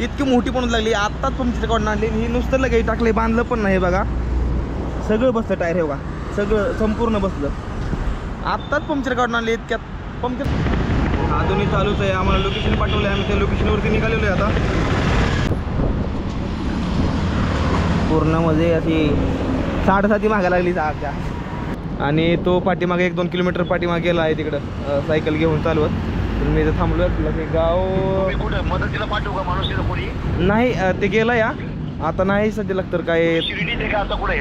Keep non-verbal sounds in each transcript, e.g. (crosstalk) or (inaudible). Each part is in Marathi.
इतकी मोठी पण लागली आत्ताच तुमची रेकॉर्ड आणली. ही नुसतं लगे टाकले बांधलं पण नाही बघा. सगळं बसलं टायर हे बघा. सगळं संपूर्ण बसलं. आत्ताच पंक्चर काढून आणले इतक्यात. पंक्चर अजूनही चालूच आहे. आम्हाला लोकेशन पाठवलं आहे आम्ही त्या लोकेशनवरती निघालेलो आहे आता. पूर्ण म्हणजे अशी साडेसाती मागा लागली आगच्या आणि तो पाठीमागे एक दोन किलोमीटर पाठीमागे गेला आहे तिकडं सायकल घेऊन चालवत. तर मी इथं थांबलो आहे गाव तुम्ही कुठे? मदतीला पाठवू का माणूस तिथं कोणी? नाही अं, ते गेलं या आता नाही सध्या तर काय शिर्डीत आहे का आता कुठे?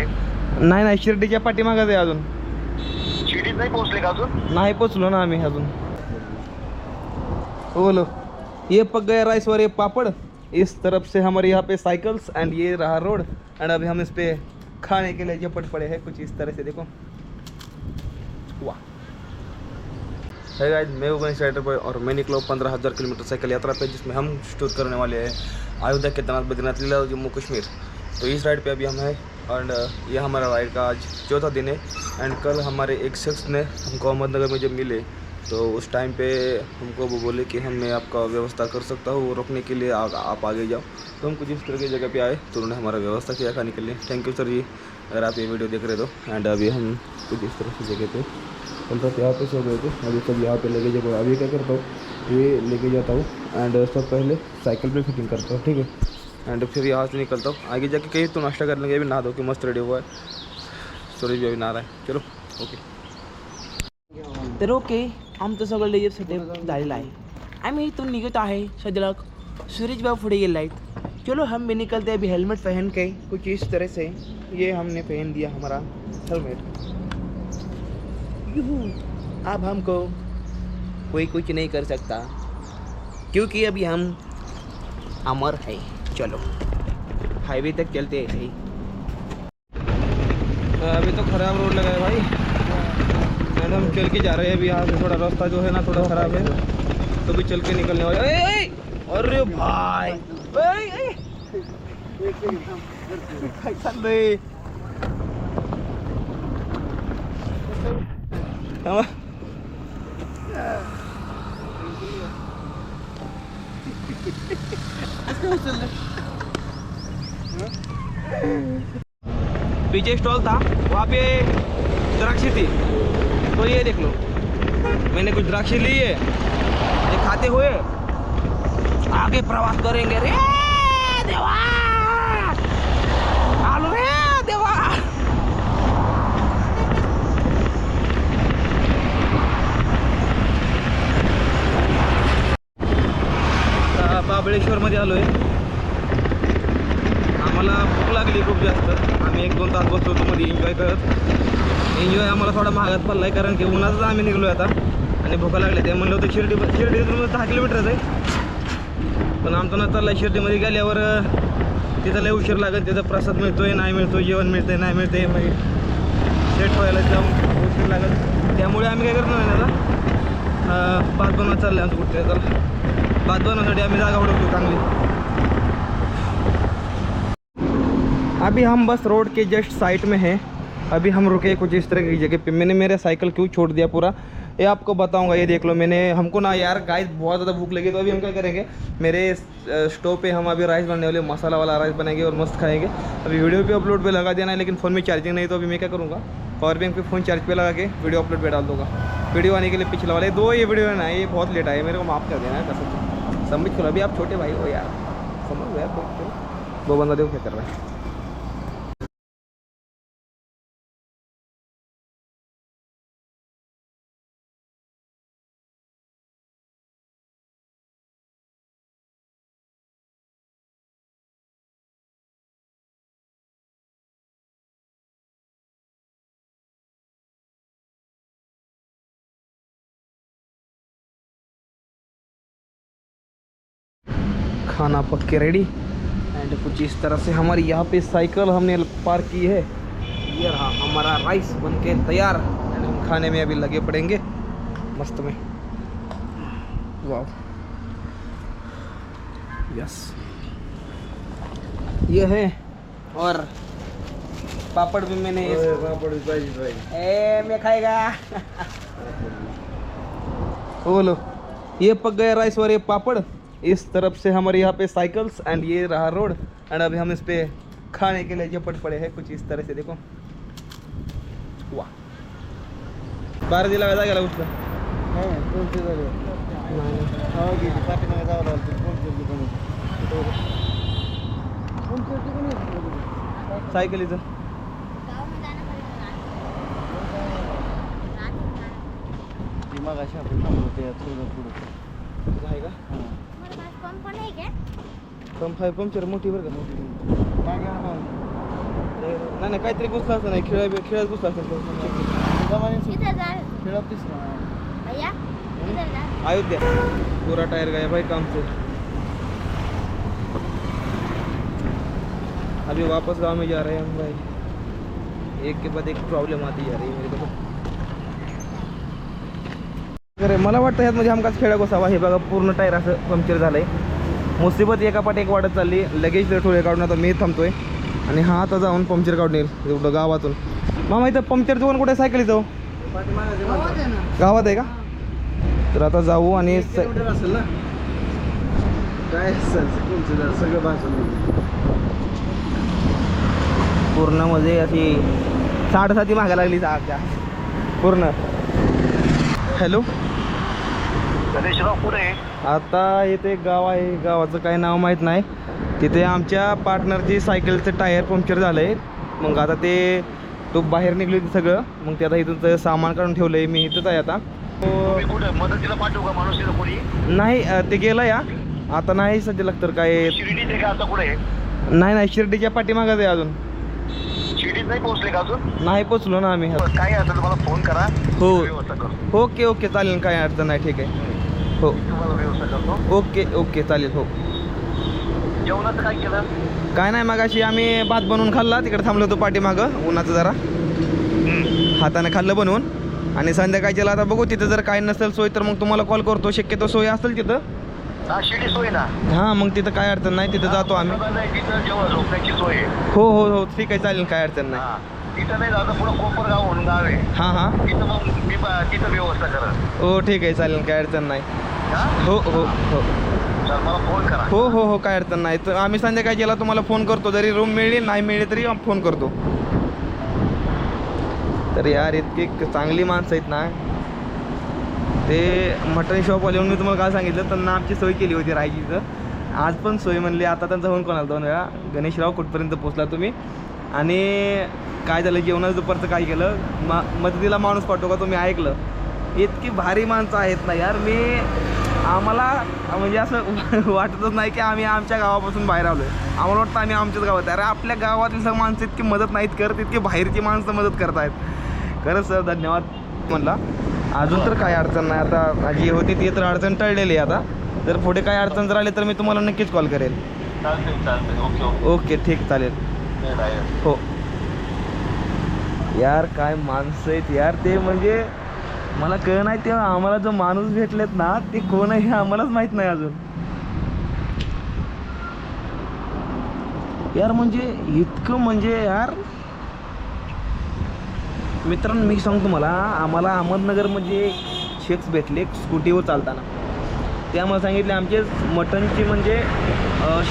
नाही नाही शिर्डीच्या पाठीमागच आहे अजून. शिर्डीत नाही पोहोचले का अजून? नाही पोचलो ना आम्ही अजून. बोलो. ये पक गया राइस और ये पापड़। इस तरफ से हमारे यहाँ पे साइकिल्स एंड ये रहा रोड एंड अभी हम इस पे खाने के लिए झपट पड़े हैं कुछ इस तरह से देखो। है गाइस मैं गणेश राइडर बॉय और मैं निकला पंद्रह हज़ार किलोमीटर साइकिल यात्रा पे जिसमें हम शूट करने वाले हैं अयोध्या केदारनाथ बद्रीनाथ लीला और जम्मू कश्मीर। तो इस राइड पे अभी हम हैं एंड ये हमारा राइड का आज चौथा दिन है एंड कल हमारे एक शख्स ने हमको अहमदनगर में जब मिले तो उस टाइम पे हमको वो बोले कि हम मैं आपका व्यवस्था कर सकता हूँ रोकने के लिए आ, आप आगे जाओ। तो हम कुछ इस तरह की जगह पे आए तो उन्होंने हमारा व्यवस्था किया खाने के लिए। Thank you sir ji. अगर आप ये वीडियो देख रहे तो एंड अभी हम कुछ इस तरह की जगह पे हम सब यहाँ पे सो गए थे। अभी सब यहाँ पे लेके जाओ अभी क्या करता हूँ, ये लेके जाता हूँ एंड सब पहले साइकिल पे फिटिंग करता हूँ, ठीक है? एंड फिर यहाँ से निकलता हूँ। आगे जाके कहीं तो नाश्ता कर लेंगे अभी नहा दो कि मस्त रेडी हुआ है। सूरज भी अभी नहा रहा है। चलो ओके तर ओके आमचं सगळं लेजर सेटअप झालेलं आहे आम्ही इथून निघत आहे सध्याला सूरज बाबा पुढे गेले आहेत चलो, हम भी निकलते हैं, अभी हेलमेट पहन के कुछ इस तरह से। ये हमने पहन दिया हमारा हेलमेट यूहू, अब हमको कोई कुछ नहीं कर सकता क्योंकि अभी हम अमर है। चलो हाईवे तक चलते हैं तो अभी तो खराब रोड लगा है भाई। मैडम हम चल के जा रहे हैं। अभी यहाँ से थोड़ा रास्ता जो है ना थोड़ा खराब है। तो भी चल के निकलने वाले ए, ए, अरे भाई। थांबा. पीछे स्टॉल था, वहाँ पे द्राक्षी थी। तो ये देख लो। मैंने कुछ द्राक्षी ली है। ये खाते हुए आगे प्रवास करेंगे। रे देवा! महाबळेश्वरमध्ये आलो आहे आम्हाला भूक लागली खूप जास्त. आम्ही एक दोन तास बसलो होतो मध्ये एन्जॉय करत. एन्जॉय आम्हाला थोडा महागात पडला आहे कारण की उन्हातच आम्ही निघलो आता. आणि भूका लागल्या ते म्हणलं होतं शिर्डी शिर्डीतून दहा किलोमीटरच आहे. पण आमचं ना चाललं शिर्डीमध्ये गेल्यावर तिथं लय उशीर लागेल तिथं प्रसाद मिळतोय नाही मिळतो जेवण मिळतंय नाही मिळतंय मग सेट व्हायला जाऊन उशीर लागेल. त्यामुळे आम्ही काय करणार नाही आता? पाच दोन चाललं आमचं कुठे तर बनवण्यासाठी आम्ही जागा उडवतो चांगली अभी हम बस रोड के जस्ट साइड में हैं। अभी हम रुके कुछ इस तरह की जगह पे। मैंने मेरा साइकिल क्यों छोड़ दिया पूरा? ये आपको बताऊँगा, ये देख लो मैंने। हमको ना यार गाइस बहुत ज़्यादा भूख लगी तो अभी हम क्या करेंगे? मेरे स्टोव पे हम अभी राइस बनने वाले, मसाला वाला राइस बनाएँगे और मस्त खाएँगे। अभी वीडियो पे अपलोड पे लगा देना है लेकिन फ़ोन में चार्जिंग नहीं तो अभी मैं क्या करूँगा? पावर बैंक पे फ़ोन चार्ज पे लगा के वीडियो अपलोड पे डाल दूँगा। वीडियो आने के लिए पिछला वाले दो ये वीडियो ना, ये बहुत लेट आए, मेरे को माफ़ कर देना है कसम समझ करो अभी आप छोटे भाई हो यार। समझ गया यार वो बंदा देखो क्या कर रहा है। खाना पक के रेडी एंड कुछ इस तरह से हमारी यहाँ पे साइकिल हमने पार्क की है. ये रहा हमारा राइस बन के तैयार. एंड हम खाने में अभी लगे पड़ेंगे. मस्त में. वाह यस ये है. और पापड़ भी मैंने इस पापड़ भी भाई ए मैं खाएगा. (laughs) बोलो. ये पक गया राइस और ये पापड़? इस तरफ से हमारे यहाँ पे साइकिल्स एंड ये रहा रोड एंड अभी हम इस पे खाने के लिए झपट पड़े हैं कुछ इस तरह से देखो। वाह। बारह दिला वेळा गेला उठला सायकलीचं आहे का पंप आहे पंक्चर मोठी बरं का नाही नाही काहीतरी घुसला असं नाही खेळा खेळत घुसला असं अयोध्या. पूरा टायर गया भाई काम से अभी वापस गाँव में जा रहे हैं हम भाई. एक के बाद एक प्रॉब्लेम आती जा रही है मेरे को. अरे मला वाटतं ह्यात म्हणजे हमकाच खेळा गोसावा हे बघा पूर्ण टायर असं पंक्चर झालंय. मुसीबत एका पाठ एक वाढत चालली. लगेच थोडे काढून आता मी थांबतोय. आणि हा आता जाऊन पंक्चर काढून येईल. एवढं गावातून. मामा इथं पंक्चर दुकान कुठे? सायकली जाऊ गावात आहे का? तर आता जाऊ आणि पूर्ण म्हणजे अशी साडेसाती मागा लागली आमच्या पूर्ण. हॅलो? गणेशराव कुठे आता इथे एक गाव आहे गावाचं काही नाव माहीत नाही. तिथे आमच्या पार्टनरची सायकलचं टायर पंक्चर झालं आहे मग आता ते तो बाहेर निघली होती सगळं. मग ते आता इथून सामान काढून ठेवलं आहे मी इथंच आहे आता. मदतीला पाठवू का माणूस कोणी? नाही ते गेलं या आता नाही सध्या तर काय. का आता कुठे? नाही नाही शिर्डीच्या पाठीमागच आहे अजून. शिर्डीत नाही पोहोचले का अजून? नाही पोचलो ना आम्ही. असेल तर मला फोन करा. हो. ओके ओके चालेल काही अडचण नाही ठीक आहे. हो. ओके ओके चालेल हो. जेवणाचं काय केलं? काय नाही मग अशी आम्ही भात बनवून खाल्ला. तिकडे थांबलो होतो पाठीमागं उन्हाचं जरा. हाताने खाल्लं बनवून. आणि संध्याकाळच्याला आता बघू तिथं जर काय नसेल सोय तर मग तुम्हाला कॉल करतो. शक्यतो सोय असेल तिथं. हा शिर्डी सोय ना? हां मग तिथं काय अडचण नाही तिथं जातो आम्ही. तिथं झोपण्याची सोय. आहे हो हो हो ठीक आहे चालेल काय अडचण नाही. हा तिथं नाही जातं पुढं कोपरगाव म्हणून गाव आहे. हां हां. तिथं मग मी ब- तिथं व्यवस्था करत. हो ठीक आहे चालेल काय अडचण नाही. हा हो हो. मला फोन करा. हो हो हो काय अडचण नाही. तर आम्ही संध्याकाळच्याला तुम्हाला फोन करतो. जरी रूम मिळली नाही मिळली तरी फोन करतो. तर यार इतकी चांगली माणसं आहेत ना. ते मटन शॉपवाले म्हणून मी तुम्हाला काय सांगितलं त्यांना आमची सोय केली होती राहायची आज पण सोय म्हणली आता त्यांचा होऊन कोणाला दोन वेळा. गणेशराव कुठपर्यंत पोचला तुम्ही? आणि काय झालं जेवणाचं दुपारचं काय केलं? मा मदतीला माणूस पाठवू का तुम्ही ऐकलं? इतकी भारी माणसं आहेत ना यार. मी आम्हाला म्हणजे असं (laughs) वाटतच नाही की आम्ही आमच्या गावापासून बाहेर आलो आहे आम्हाला वाटतं आम्ही आमच्याच गावात आहे. अरे आपल्या गावातील सगळं माणसं इतकी मदत नाहीत करत इतकी बाहेरची माणसं मदत करत आहेत खरंच सर धन्यवाद म्हणला. अजून तर काय अडचण नाही. आता जी होती ती तर अडचण टळलेली आहे आता. जर पुढे काय अडचण जर आली तर मी तुम्हाला नक्कीच कॉल करेल. Okay okay. ओके ठीक चालेल. हो. यार काय माणसं आहेत यार. ते म्हणजे मला कळ नाही ते आम्हाला जो माणूस भेटलेत ना ते कोण आहे हे आम्हालाच माहीत नाही अजून. यार म्हणजे इतकं म्हणजे यार. मित्रांनो मी सांगतो मला आम्हाला अहमदनगर म्हणजे शेक्स भेटले स्कूटीवर चालताना. ते आम्हाला सांगितले आमचे मटनची म्हणजे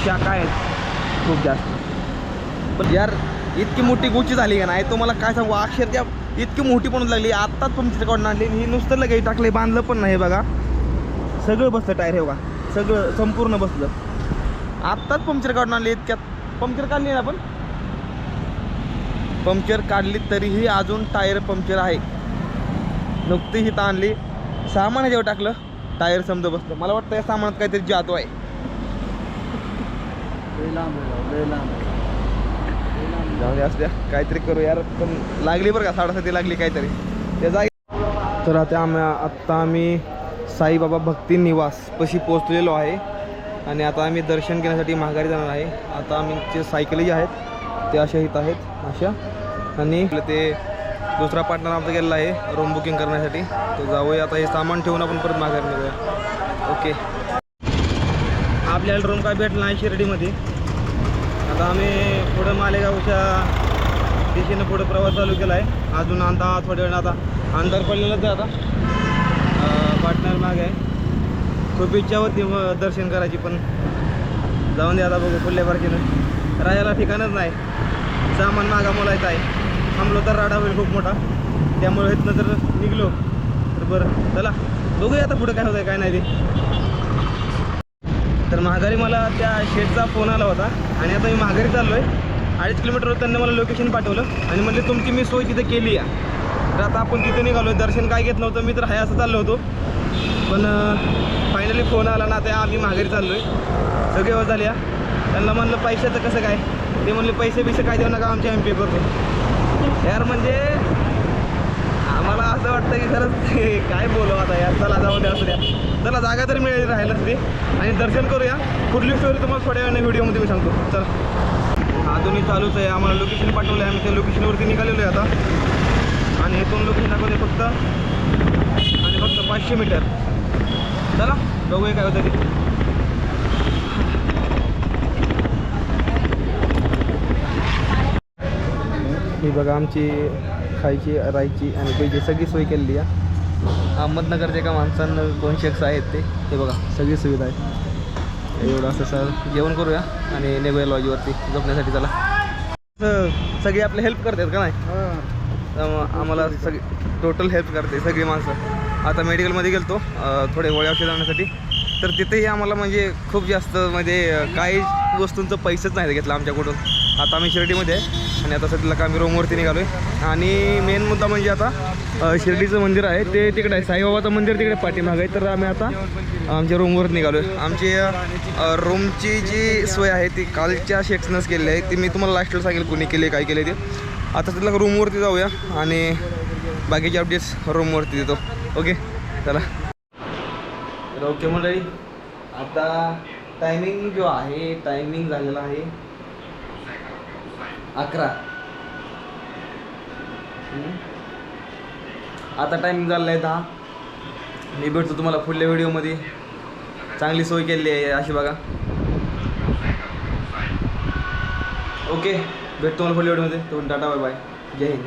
शाखा आहेत खूप जास्त. पण यार इतकी मोठी गोची झाली का नाही तुम्हाला काय सांगू? अक्षरशः इतकी मोठी पण लागली आत्ताच पंक्चर काढून आणली. ही नुसतं लगेच टाकले बांधलं पण नाही बघा. सगळं बसलं टायर हे बघा. सगळं संपूर्ण बसलं. आत्ताच पंक्चर काढून आणली इतक्यात. पंक्चर काढली ना आपण? पंक्चर काढली तरीही अजून टायर पंक्चर आहे. नुकती ही आणली. सामान ह्याच्यावर टाकलं टायर समजा बसलं. मला वाटतं या सामानात काहीतरी जातो आहे. जाऊ दे असू द्या काहीतरी करू यार पण लागली बरं का साडेसाती लागली काहीतरी. त्या जागी तर आता आम्ही आत्ता आम्ही साईबाबा भक्ती निवास पशी पोचलेलो आहे. आणि आता आम्ही दर्शन घेण्यासाठी माघारी जाणार आहे. आता आम्ही जे सायकली आहेत ते अशा इथं आहेत अशा. आणि ते दुसरा पार्टनर आमचा गेलेला आहे रूम बुकिंग करण्यासाठी. तर जाऊया आता हे सामान ठेवून आपण परत माघारी निघूया. ओके आपल्याला रूम काय भेटला नाही शिर्डीमध्ये. आता आम्ही पुढं मालेगावच्या दिशेनं पुढं प्रवास चालू केला आहे अजून आता थोड्या वेळ आता अंधार पडलेलाच आहे आता. पार्टनर मागे आहे. खूप इच्छा होती मग दर्शन करायची पण जाऊन दे आता बघू फुल्ल्या बारकीनं. राहायला ठिकाणच नाही. सामान मागा मोलायचं आहे. थांबलो तर राडा होईल खूप मोठा. त्यामुळे इथनं जर निघलो तर बरं. चला बघूया आता पुढे काय होतं काय नाही ते. तर माघारी मला त्या शेटचा फोन आला होता. आणि आता मी माघारी चाललो आहे अडीच किलोमीटरवर त्यांनी मला लोकेशन पाठवलं. आणि म्हणजे तुमची मी सोय तिथे केली आहे. तर आता आपण तिथे निघालो दर्शन काय घेत नव्हतं. मी तर हाय असं चाललो होतो. पण फायनली फोन आला ना त्या आम्ही माघारी चाललो आहे सगळे वेळ झाले हा. त्यांना म्हणलं पैशाचं कसं काय? ते म्हणले पैसे बिसे काय देऊ नका आमच्या आम्ही पे करतो यार म्हणजे असं वाटतं की खरंच ते काय बोलू आता यार चला जाऊ द्या असू द्या. चला जागा तरी मिळेल राहिलं तरी आणि दर्शन करूया. कुठली स्टोरी तुम्हाला थोड्या वेळाने व्हिडिओमध्ये मी सांगतो. चला. अजूनही चालूच आहे. आम्हाला लोकेशन पाठवलं आहे आम्ही त्या लोकेशनवरती निघालेलो आहे आता. आणि इथून लोकेशन दाखवते फक्त. आणि फक्त पाचशे मीटर चला बघूया काय होतं ते. ही बघा आमची खायची राहायची आणि पैकी सगळी सोय केलेली आहे. अहमदनगरच्या एका माणसानं दोन शेक्स आहेत ते. हे बघा सगळी सुविधा आहे एवढं असं सर जेवण करूया आणि निघूया लॉजीवरती झोपण्यासाठी चला. सगळे आपले हेल्प करतात का नाही? आम्हाला सगळी टोटल हेल्प करते सगळी माणसं. आता मेडिकलमध्ये गेलतो थोडे गोळ्या औषध आणण्यासाठी. तर तिथेही आम्हाला म्हणजे खूप जास्त म्हणजे काही वस्तूंचं पैसेच नाही घेतलं आमच्याकडून. आता आम्ही शिर्डीमध्ये आहे. आणि आता सध्याला का आम्ही रूमवरती निघालो आहे आणि मेन मुद्दा म्हणजे आता शिर्डीचं मंदिर आहे ते तिकडे आहे. साईबाबाचं मंदिर तिकडे पाठीमाग आहे. तर आम्ही आता आमच्या रूमवर निघालो आहे आमची रूमची जी सोय आहे ती कालच्या शेक्सनंच केलेली आहे. ती मी तुम्हाला लास्टला सांगेल कुणी केली काय केले ते. आता सध्याला रूमवरती जाऊया आणि बाकीचे अपडेट्स रूमवरती देतो. ओके चला. ओके मंडळी. आता टायमिंग जो आहे टायमिंग झालेला आहे. अकरा. आता टायमिंग झालेला आहे दहा. मी भेटतो तुम्हाला पुढल्या व्हिडिओमध्ये. चांगली सोय केलेली आहे अशी बघा. ओके भेटतो मला पुढल्या व्हिडिओमध्ये. तुम्ही टाटा बाय बाय जय हिंद.